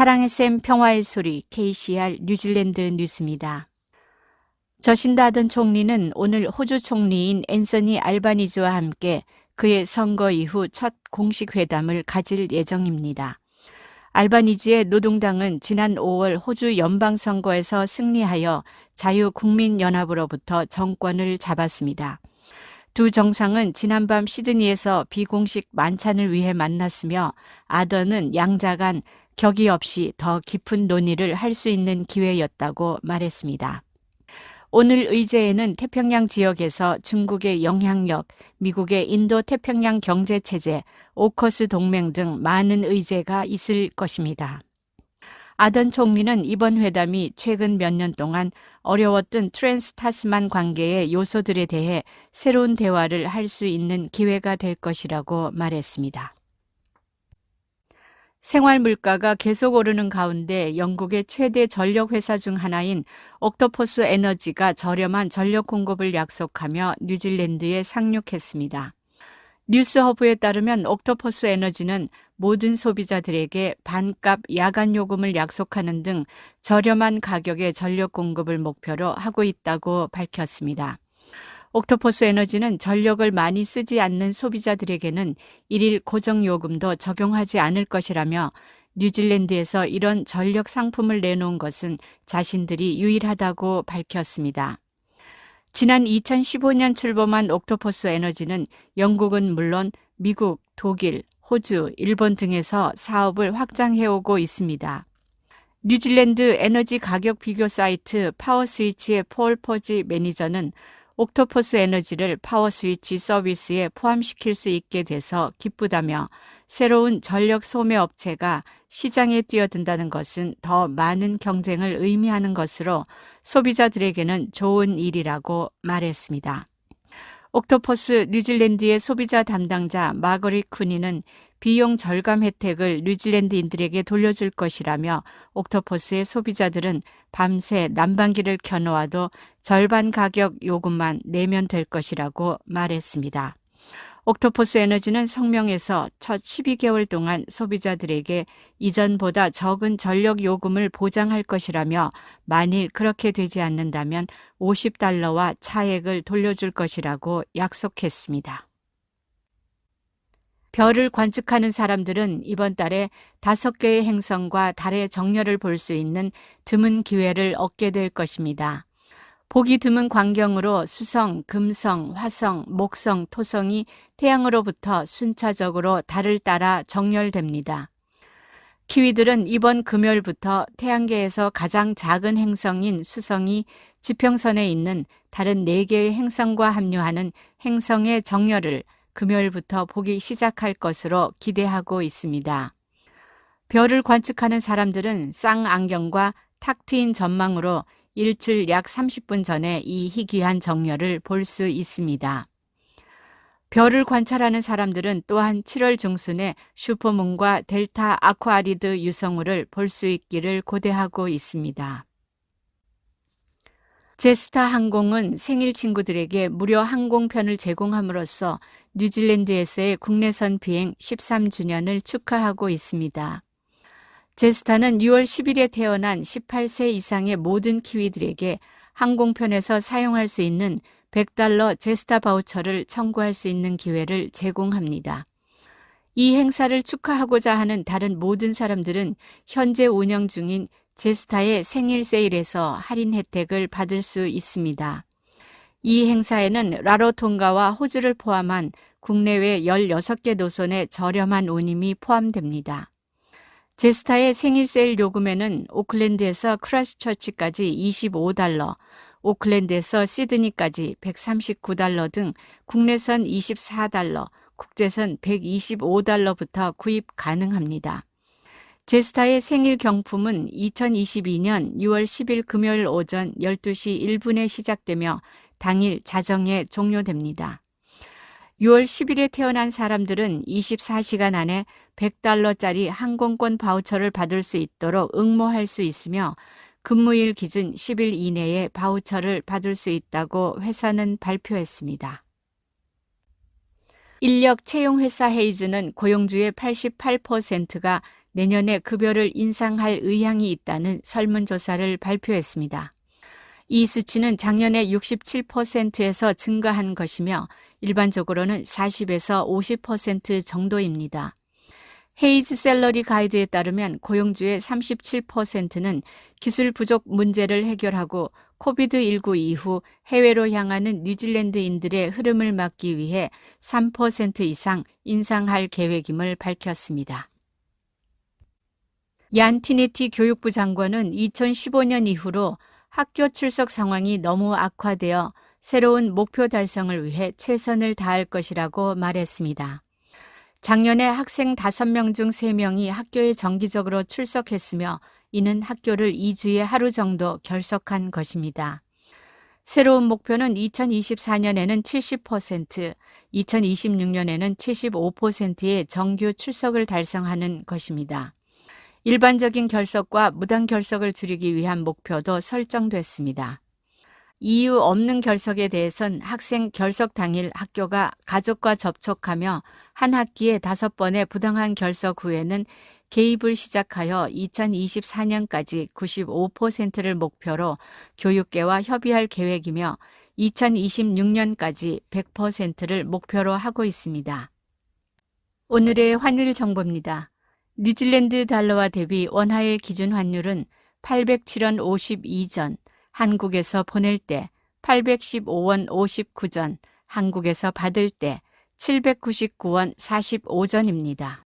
사랑의 샘 평화의 소리 KCR 뉴질랜드 뉴스입니다. 저신다 하던 총리는 오늘 호주 총리인 앤서니 알바니즈와 함께 그의 선거 이후 첫 공식 회담을 가질 예정입니다. 알바니지의 노동당은 지난 5월 호주 연방선거에서 승리하여 자유국민연합으로부터 정권을 잡았습니다. 두 정상은 지난밤 시드니에서 비공식 만찬을 위해 만났으며 아더는 양자 간 격이 없이 더 깊은 논의를 할 수 있는 기회였다고 말했습니다. 오늘 의제에는 태평양 지역에서 중국의 영향력, 미국의 인도 태평양 경제 체제, 오커스 동맹 등 많은 의제가 있을 것입니다. 아던 총리는 이번 회담이 최근 몇 년 동안 어려웠던 트랜스 타스만 관계의 요소들에 대해 새로운 대화를 할 수 있는 기회가 될 것이라고 말했습니다. 생활 물가가 계속 오르는 가운데 영국의 최대 전력 회사 중 하나인 옥토퍼스 에너지가 저렴한 전력 공급을 약속하며 뉴질랜드에 상륙했습니다. 뉴스허브에 따르면 옥토퍼스 에너지는 모든 소비자들에게 반값 야간 요금을 약속하는 등 저렴한 가격의 전력 공급을 목표로 하고 있다고 밝혔습니다. 옥토퍼스 에너지는 전력을 많이 쓰지 않는 소비자들에게는 일일 고정 요금도 적용하지 않을 것이라며 뉴질랜드에서 이런 전력 상품을 내놓은 것은 자신들이 유일하다고 밝혔습니다. 지난 2015년 출범한 옥토퍼스 에너지는 영국은 물론 미국, 독일, 호주, 일본 등에서 사업을 확장해오고 있습니다. 뉴질랜드 에너지 가격 비교 사이트 파워스위치의 폴 퍼지 매니저는 옥토퍼스 에너지를 파워 스위치 서비스에 포함시킬 수 있게 돼서 기쁘다며 새로운 전력 소매 업체가 시장에 뛰어든다는 것은 더 많은 경쟁을 의미하는 것으로 소비자들에게는 좋은 일이라고 말했습니다. 옥토퍼스 뉴질랜드의 소비자 담당자 마거리 쿠니는 비용 절감 혜택을 뉴질랜드인들에게 돌려줄 것이라며 옥토퍼스의 소비자들은 밤새 난방기를 켜놓아도 절반 가격 요금만 내면 될 것이라고 말했습니다. 옥토퍼스 에너지는 성명에서 첫 12개월 동안 소비자들에게 이전보다 적은 전력 요금을 보장할 것이라며 만일 그렇게 되지 않는다면 50달러와 차액을 돌려줄 것이라고 약속했습니다. 별을 관측하는 사람들은 이번 달에 다섯 개의 행성과 달의 정렬을 볼 수 있는 드문 기회를 얻게 될 것입니다. 보기 드문 광경으로 수성, 금성, 화성, 목성, 토성이 태양으로부터 순차적으로 달을 따라 정렬됩니다. 키위들은 이번 금요일부터 태양계에서 가장 작은 행성인 수성이 지평선에 있는 다른 4개의 행성과 합류하는 행성의 정렬을 금요일부터 보기 시작할 것으로 기대하고 있습니다. 별을 관측하는 사람들은 쌍안경과 탁 트인 전망으로 일출 약 30분 전에 이 희귀한 정렬을 볼 수 있습니다. 별을 관찰하는 사람들은 또한 7월 중순에 슈퍼문과 델타 아쿠아리드 유성우를 볼 수 있기를 고대하고 있습니다. 제스타 항공은 생일 친구들에게 무료 항공편을 제공함으로써 뉴질랜드에서의 국내선 비행 13주년을 축하하고 있습니다. 제스타는 6월 10일에 태어난 18세 이상의 모든 키위들에게 항공편에서 사용할 수 있는 100달러 제스타 바우처를 청구할 수 있는 기회를 제공합니다. 이 행사를 축하하고자 하는 다른 모든 사람들은 현재 운영 중인 제스타의 생일 세일에서 할인 혜택을 받을 수 있습니다. 이 행사에는 라로통가와 호주를 포함한 국내외 16개 노선의 저렴한 운임이 포함됩니다. 제스타의 생일 세일 요금에는 오클랜드에서 크라스처치까지 25달러, 오클랜드에서 시드니까지 139달러 등 국내선 24달러, 국제선 125달러부터 구입 가능합니다. 제스타의 생일 경품은 2022년 6월 10일 금요일 오전 12시 1분에 시작되며 당일 자정에 종료됩니다. 6월 10일에 태어난 사람들은 24시간 안에 100달러짜리 항공권 바우처를 받을 수 있도록 응모할 수 있으며 근무일 기준 10일 이내에 바우처를 받을 수 있다고 회사는 발표했습니다. 인력 채용 회사 헤이즈는 고용주의 88%가 내년에 급여를 인상할 의향이 있다는 설문조사를 발표했습니다. 이 수치는 작년에 67%에서 증가한 것이며 일반적으로는 40에서 50% 정도입니다. 헤이즈 셀러리 가이드에 따르면 고용주의 37%는 기술 부족 문제를 해결하고 코비드19 이후 해외로 향하는 뉴질랜드인들의 흐름을 막기 위해 3% 이상 인상할 계획임을 밝혔습니다. 얀 티네티 교육부 장관은 2015년 이후로 학교 출석 상황이 너무 악화되어 새로운 목표 달성을 위해 최선을 다할 것이라고 말했습니다. 작년에 학생 5명 중 3명이 학교에 정기적으로 출석했으며 이는 학교를 2주에 하루 정도 결석한 것입니다. 새로운 목표는 2024년에는 70%, 2026년에는 75%의 정규 출석을 달성하는 것입니다. 일반적인 결석과 무단 결석을 줄이기 위한 목표도 설정됐습니다. 이유 없는 결석에 대해선 학생 결석 당일 학교가 가족과 접촉하며 한 학기에 다섯 번의 부당한 결석 후에는 개입을 시작하여 2024년까지 95%를 목표로 교육계와 협의할 계획이며 2026년까지 100%를 목표로 하고 있습니다. 오늘의 환율 정보입니다. 뉴질랜드 달러와 대비 원화의 기준 환율은 807원 52전, 한국에서 보낼 때 815원 59전, 한국에서 받을 때 799원 45전입니다.